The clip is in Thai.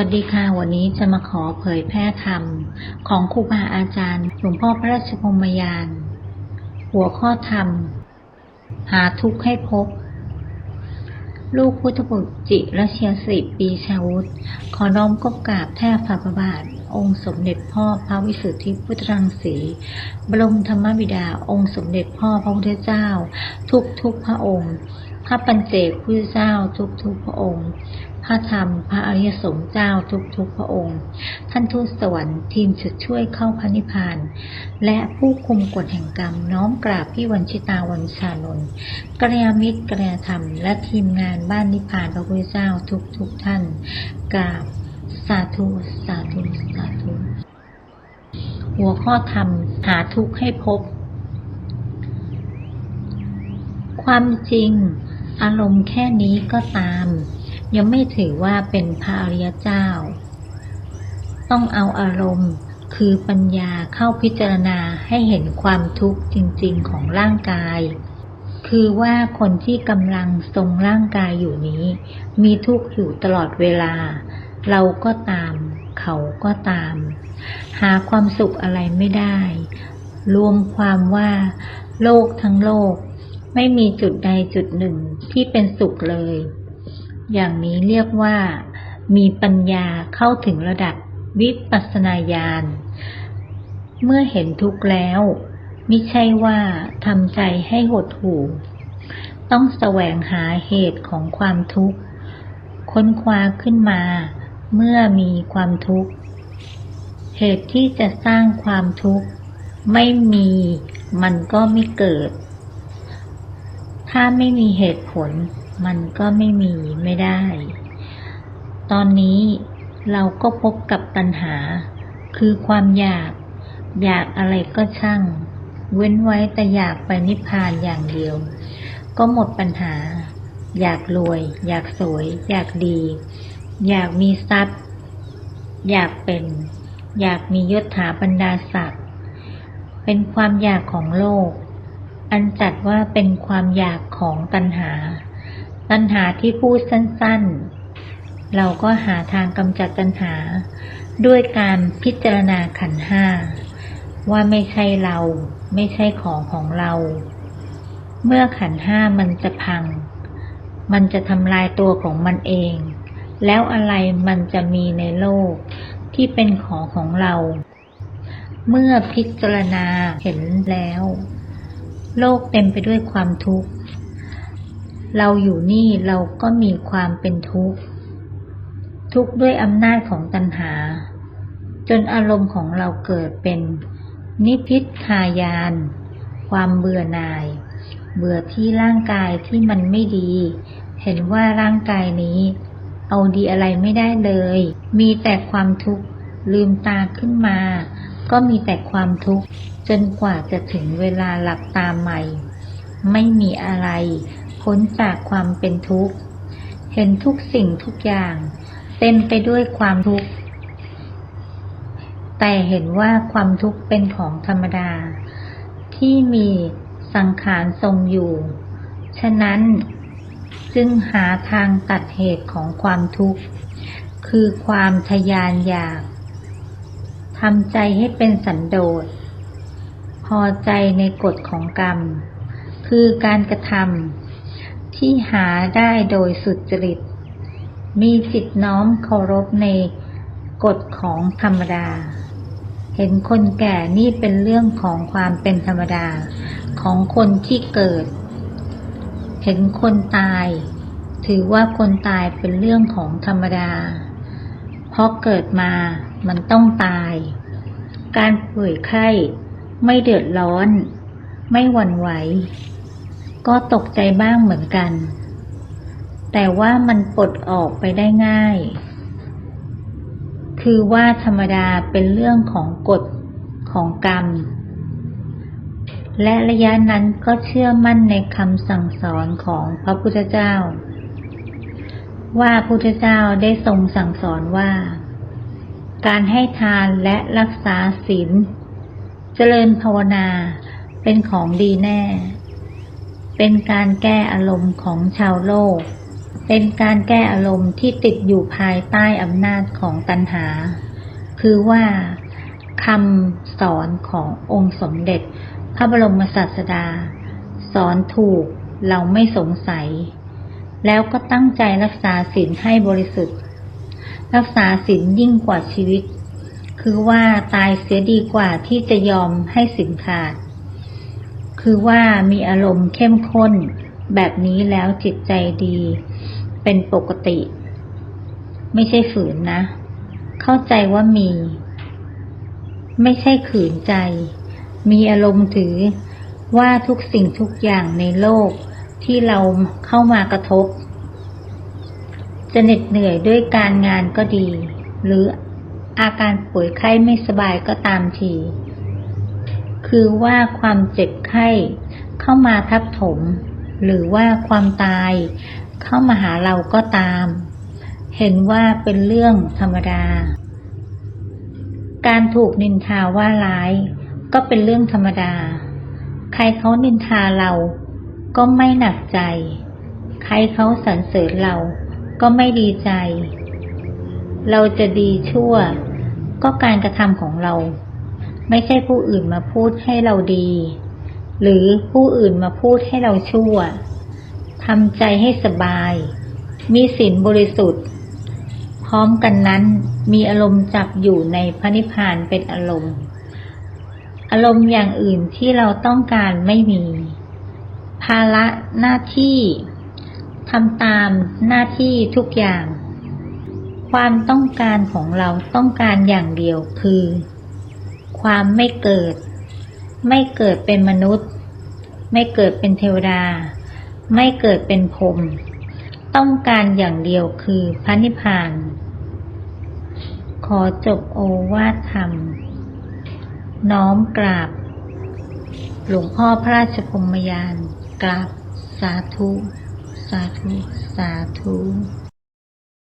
วัสดีค่ะ วันนี้จะมาขอเผยแพร่ธรรม ของครูบาอาจารย์หลวงพ่อพระราชพรหมยาน หัวข้อธรรม หาทุกข์ให้พบ ลูกพุทธบุตรจิรเชียสิปีชาวุธ ขอน้อมก้มกราบแทบพระประบาท องค์สมเด็จพ่อพระวิสุทธิพุทธรังสี บรมธรรมบิดาองค์สมเด็จพ่อพระพุทธเจ้า ทุกทุกพระองค์ พระปัญเจกพุทธเจ้าทุกทุกพระองค์ พระธรรมพระอริยสงฆ์เจ้าทุกทุกพระองค์ ท่านทูตสวรรค์ทีมชุดช่วยเข้าพระนิพพาน และผู้คุมกฎแห่งกรรมน้อมกราบพี่วันชิตาวันชานนท์กัลยามิตรกัลยาธรรม และทีมงานบ้านนิพพานพระพุทธเจ้าทุกทุกท่านกราบสาธุสาธุสาธุหัวข้อธรรมหาทุกข์ให้พบ ความจริง อารมณ์แค่นี้ก็ตาม ยังไม่ถือว่าเป็นพระอริยเจ้า ต้องเอาอารมณ์คือปัญญาเข้าพิจารณาให้เห็นความทุกข์จริง ๆของร่างกาย คือว่าคนที่กำลังทรงร่างกายอยู่นี้ มีทุกข์อยู่ตลอดเวลา เราก็ตาม เขาก็ตาม หาความสุขอะไรไม่ได้ รวมความว่า โลกทั้งโลก ไม่มีจุดใดจุดหนึ่งที่เป็นสุขเลย อย่างนี้เรียกว่า มีปัญญาเข้าถึงระดับวิปัสสนาญาณ เมื่อเห็นทุกข์แล้ว ไมิใช่ว่าทำใจให้หดหู่ ต้องแสวงหาเหตุของความทุกข์ ค้นคว้าขึ้นมา เมื่อมีความทุกข์ เหตุที่จะสร้างความทุกข์ ไม่มีมันก็ไม่เกิด ถ้าไม่มีเหตุผล มันก็ไม่มีไม่ได้ ตอนนี้เราก็พบกับปัญหา คือความอยาก อยากอะไรก็ช่าง เว้นไว้แต่อยากไปนิพพานอย่างเดียว ก็หมดปัญหา อยากรวย อยากสวย อยากดี อยากมีทรัพย์ อยากเป็น อยากมียศถาบรรดาศักดิ์เป็นความอยากของโลก อันจัดว่าเป็นความอยากของตัณหา ตัณหาที่พูดสั้นๆ เราก็หาทางกำจัดตัณหา ด้วยการพิจารณาขันห้า ว่าไม่ใช่เรา ไม่ใช่ของของเรา เมื่อขันห้ามันจะพัง มันจะทำลายตัวของมันเอง แล้วอะไรมันจะมีในโลกที่เป็นของของเรา เมื่อพิจารณาเห็นแล้ว โลกเต็มไปด้วยความทุกข์ เราอยู่นี่เราก็มีความเป็นทุกข์ ทุกข์ด้วยอำนาจของตัณหา จนอารมณ์ของเราเกิดเป็นนิพพิทายาน ความเบื่อหน่าย เบื่อที่ร่างกายที่มันไม่ดี เห็นว่าร่างกายนี้ เอาดีอะไรไม่ได้เลย มีแต่ความทุกข์ลืมตาขึ้นมา ก็มีแต่ความทุกข์จนกว่าจะถึงเวลาหลับตาใหม่ ไม่มีอะไรพ้นจากความเป็นทุกข์ เห็นทุกสิ่งทุกอย่างเต็มไปด้วยความทุกข์ แต่เห็นว่าความทุกข์เป็นของธรรมดา ที่มีสังขารทรงอยู่ ฉะนั้นจึงหาทางตัดเหตุของความทุกข์ คือความทยานอยาก ทำใจให้เป็นสันโดษ พอใจในกฎของกรรม คือการกระทำที่หาได้โดยสุจริต มีจิตน้อมเคารพในกฎของธรรมดา เห็นคนแก่นี่เป็นเรื่องของความเป็นธรรมดาของคนที่เกิด เห็นคนตาย ถือว่าคนตายเป็นเรื่องของธรรมดา เพราะเกิดมา มันต้องตาย การป่วยไข้ไม่เดือดร้อน ไม่หวั่นไหว ก็ตกใจบ้างเหมือนกัน แต่ว่ามันปลดออกไปได้ง่าย คือว่าธรรมดาเป็นเรื่องของกฎของกรรม และระยะนั้นก็เชื่อมั่นในคำสั่งสอนของพระพุทธเจ้า ว่าพระพุทธเจ้าได้ทรงสั่งสอนว่า การให้ทานและรักษาศีล เจริญภาวนาเป็นของดีแน่ เป็นการแก้อารมณ์ของชาวโลก เป็นการแก้อารมณ์ที่ติดอยู่ภายใต้อำนาจของตัณหา คือว่าคำสอนขององค์สมเด็จ พระบรมศาสดา สอนถูกเราไม่สงสัย แล้วก็ตั้งใจรักษาศีลให้บริสุทธิ์ รักษาศีลยิ่งกว่าชีวิต คือว่าตายเสียดีกว่าที่จะยอมให้ศีลขาด คือว่ามีอารมณ์เข้มข้น แบบนี้แล้วจิตใจดี เป็นปกติ ไม่ใช่ฝืนนะ เข้าใจว่ามี ไม่ใช่ขืนใจ มีอารมณ์ถือว่าทุกสิ่งทุกอย่างในโลกที่เราเข้ามากระทบ จะเหน็ดเหนื่อยด้วยการงานก็ดี หรืออาการป่วยไข้ไม่สบายก็ตามที คือว่าความเจ็บไข้เข้ามาทับถม หรือว่าความตายเข้ามาหาเราก็ตาม เห็นว่าเป็นเรื่องธรรมดา การถูกนินทาว่าร้าย ก็เป็นเรื่องธรรมดา ใครเขานินทาเราก็ไม่หนักใจ ใครเขาสรรเสริญเรา ก็ไม่ดีใจ เราจะดีชั่ว ก็การกระทำของเรา ไม่ใช่ผู้อื่นมาพูดให้เราดี หรือผู้อื่นมาพูดให้เราชั่วทำใจให้สบาย มีศีลบริสุทธิ์ พร้อมกันนั้นมีอารมณ์จับอยู่ในพระนิพพานเป็นอารมณ์ อารมณ์อย่างอื่นที่เราต้องการไม่มี ภาระหน้าที่ ทำตามหน้าที่ทุกอย่าง ความต้องการของเราต้องการอย่างเดียวคือ ความไม่เกิด ไม่เกิดเป็นมนุษย์ ไม่เกิดเป็นเทวดา ไม่เกิดเป็นพรหมต้องการอย่างเดียวคือพระนิพพาน ขอจบโอวาทธรรม น้อมกราบ หลวงพ่อพระราชพรมยานกราบสาธุ สาธุ สาธุ